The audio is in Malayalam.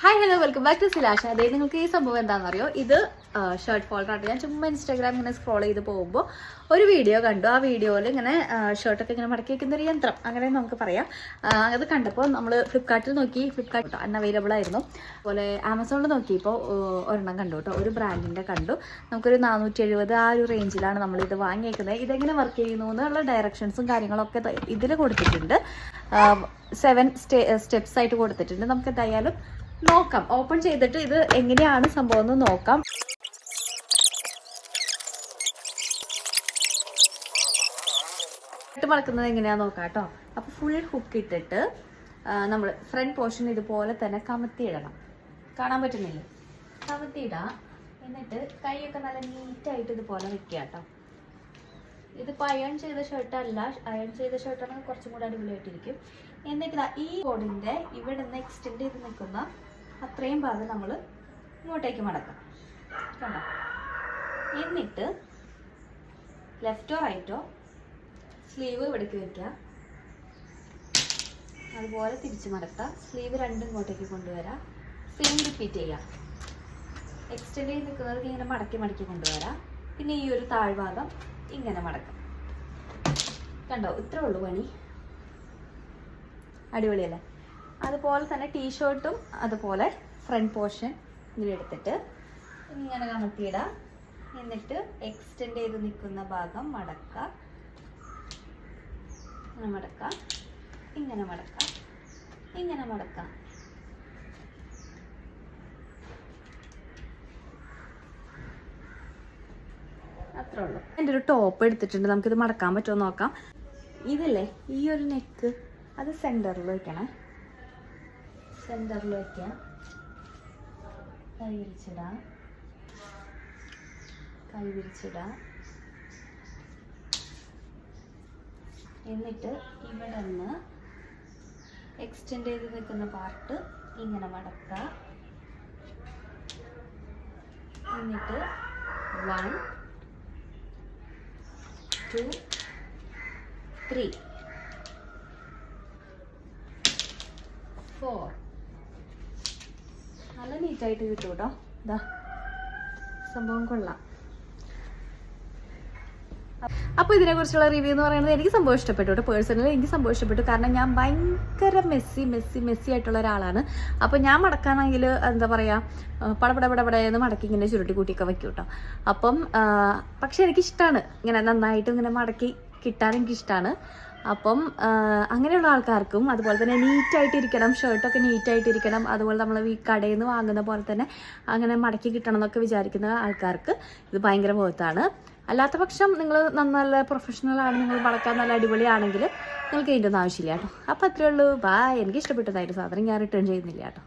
Hi hello welcome back to സിലാഷ അതായത് നിങ്ങൾക്ക് ഈ സംഭവം എന്താണെന്നറിയോ? ഇത് ഷർട്ട് ആണ്. ഞാൻ ചുമ്മാ ഇൻസ്റ്റാഗ്രാം ഇങ്ങനെ സ്ക്രോൾ ചെയ്ത് പോകുമ്പോൾ ഒരു വീഡിയോ കണ്ടു. ആ വീഡിയോയിൽ ഇങ്ങനെ ഷർട്ടൊക്കെ ഇങ്ങനെ മടക്കി വയ്ക്കുന്ന ഒരു യന്ത്രം. അങ്ങനെ നമുക്ക് പറയാം. അത് കണ്ടപ്പോൾ നമ്മൾ ഫ്ലിപ്കാർട്ടിൽ നോക്കി. ഫ്ലിപ്കാർട്ട് അൺഅവൈലബിൾ ആയിരുന്നു. അതുപോലെ ആമസോണിൽ നോക്കിയപ്പോൾ ഒരെണ്ണം കണ്ടു കേട്ടോ. ഒരു ബ്രാൻഡിന്റെ കണ്ടു. നമുക്കൊരു നാനൂറ്റി എഴുപത് ആ ഒരു റേഞ്ചിലാണ് നമ്മളിത് വാങ്ങിയേക്കുന്നത്. ഇതെങ്ങനെ വർക്ക് ചെയ്യുന്നു എന്നുള്ള ഡയറക്ഷൻസും കാര്യങ്ങളൊക്കെ ഇതിൽ കൊടുത്തിട്ടുണ്ട്. സെവൻ സ്റ്റെ സ്റ്റെപ്സ് ആയിട്ട് കൊടുത്തിട്ടുണ്ട്. നമുക്ക് എന്തായാലും നോക്കാം. ഓപ്പൺ ചെയ്തിട്ട് ഇത് എങ്ങനെയാണ് സംഭവം എന്ന് നോക്കാം. ഇട്ട് മടക്കുന്നത് എങ്ങനെയാന്ന് നോക്കാം കേട്ടോ. അപ്പൊ ഫുൾ ഹുക്ക് ഇട്ടിട്ട് നമ്മൾ ഫ്രണ്ട് പോർഷൻ ഇതുപോലെ തന്നെ കമത്തിയിടണം. കാണാൻ പറ്റുന്നില്ലേ? കമത്തിയിടാം. എന്നിട്ട് കൈയൊക്കെ നല്ല നീറ്റായിട്ട് ഇതുപോലെ വെക്കുക കേട്ടോ. ഇതിപ്പോൾ അയൺ ചെയ്ത ഷർട്ട് അല്ല അയൺ ചെയ്ത ഷർട്ടാണെങ്കിൽ കുറച്ചും കൂടെ അടിപൊളിയായിട്ടിരിക്കും. എന്നിട്ട് ഈ കോഡിന്റെ ഇവിടെ നിന്ന് എക്സ്റ്റെൻഡ് ചെയ്ത് നിൽക്കുന്ന അത്രയും ഭാഗം നമ്മൾ ഇങ്ങോട്ടേക്ക് മടക്കാം. കണ്ടോ? എന്നിട്ട് ലെഫ്റ്റോ റൈറ്റോ സ്ലീവ് ഇവിടേക്ക് വെക്കാം അതുപോലെ തിരിച്ച് മടക്കുക. സ്ലീവ് രണ്ടും ഇങ്ങോട്ടേക്ക് കൊണ്ടുവരാം. സെയിം റിപ്പീറ്റ് ചെയ്യാം. എക്സ്റ്റെൻഡ് ചെയ്ത് നിൽക്കുന്നത് ഇങ്ങനെ മടക്കി മടക്കി കൊണ്ടുവരാം. പിന്നെ ഈ ഒരു താഴ്ഭാഗം ഇങ്ങനെ മടക്കാം. കണ്ടോ? ഇത്രേ ഉള്ളൂ പണി. അടിപൊളിയല്ലേ? അതുപോലെ തന്നെ ടീഷർട്ടും അതുപോലെ ഫ്രണ്ട് പോർഷൻ ഇതിലെടുത്തിട്ട് ഇങ്ങനെ കമത്തിയിടാം. എന്നിട്ട് എക്സ്റ്റെൻഡ് ചെയ്ത് നിൽക്കുന്ന ഭാഗം മടക്കാം മടക്കാം ഇങ്ങനെ മടക്കാം ഇങ്ങനെ മടക്കാം അത്രേ ഉള്ളൂ. എന്റെ ഒരു ടോപ്പ് എടുത്തിട്ടുണ്ട്. നമുക്കിത് മടക്കാൻ പറ്റുമോ നോക്കാം. ഇതല്ലേ? ഈ ഒരു നെക്ക് അത് സെന്ററിൽ വയ്ക്കണേ സെന്ററിൽ വയ്ക്കാം കൈ വിരിച്ചിടാം കൈ വിരിച്ചിടാം എന്നിട്ട് ഇവിടെ നിന്ന് എക്സ്റ്റെൻഡ് ചെയ്ത് നിൽക്കുന്ന പാർട്ട് ഇങ്ങനെ മടക്കുക എന്നിട്ട് വൺ ടു ത്രീ ഫോർ നല്ല നീറ്റായിട്ട് കിട്ടും കേട്ടോ ഇതാ സംഭവം കൊള്ളാം. അപ്പോൾ ഇതിനെക്കുറിച്ചുള്ള റിവ്യൂ എന്ന് പറയുന്നത് എനിക്ക് സംഭവം ഇഷ്ടപ്പെട്ടു കേട്ടോ. പേഴ്സണലി എനിക്ക് സംഭവം ഇഷ്ടപ്പെട്ടു. കാരണം ഞാൻ ഭയങ്കര മെസ്സി മെസ്സി മെസ്സി ആയിട്ടുള്ള ഒരാളാണ്. അപ്പോൾ ഞാൻ മടക്കാണെങ്കിൽ എന്താ പറയുക പടപട എന്ന് മടക്കി ഇങ്ങനെ ചുരുട്ടി കൂട്ടിയൊക്കെ വെക്കും കേട്ടോ. അപ്പം പക്ഷെ എനിക്ക് എനിക്കിഷ്ടമാണ് ഇങ്ങനെ നന്നായിട്ട് ഇങ്ങനെ മടക്കി കിട്ടാൻ എനിക്കിഷ്ടമാണ് അപ്പം അങ്ങനെയുള്ള ആൾക്കാർക്കും അതുപോലെ തന്നെ നീറ്റായിട്ട് ഇരിക്കണം ഷർട്ടൊക്കെ നീറ്റായിട്ട് ഇരിക്കണം അതുപോലെ നമ്മൾ ഈ കടയിൽ നിന്ന് വാങ്ങുന്ന പോലെ തന്നെ അങ്ങനെ മടക്കി കിട്ടണം എന്നൊക്കെ വിചാരിക്കുന്ന ആൾക്കാർക്ക് ഇത് ഭയങ്കര ബോധത്താണ് അല്ലാത്ത പക്ഷം നിങ്ങൾ നല്ല പ്രൊഫഷണൽ ആണ് നിങ്ങൾ വളർത്താൻ നല്ല അടിപൊളിയാണെങ്കിൽ നിങ്ങൾക്ക് ഇതിന്റെ ഒന്നും ആവശ്യമില്ല കേട്ടോ. അപ്പോൾ അത്രയേ ഉള്ളൂ. ബായ് എനിക്ക് ഇഷ്ടപ്പെട്ടതായിട്ട് സാധനം ഞാൻ റിട്ടേൺ ചെയ്യുന്നില്ല കേട്ടോ.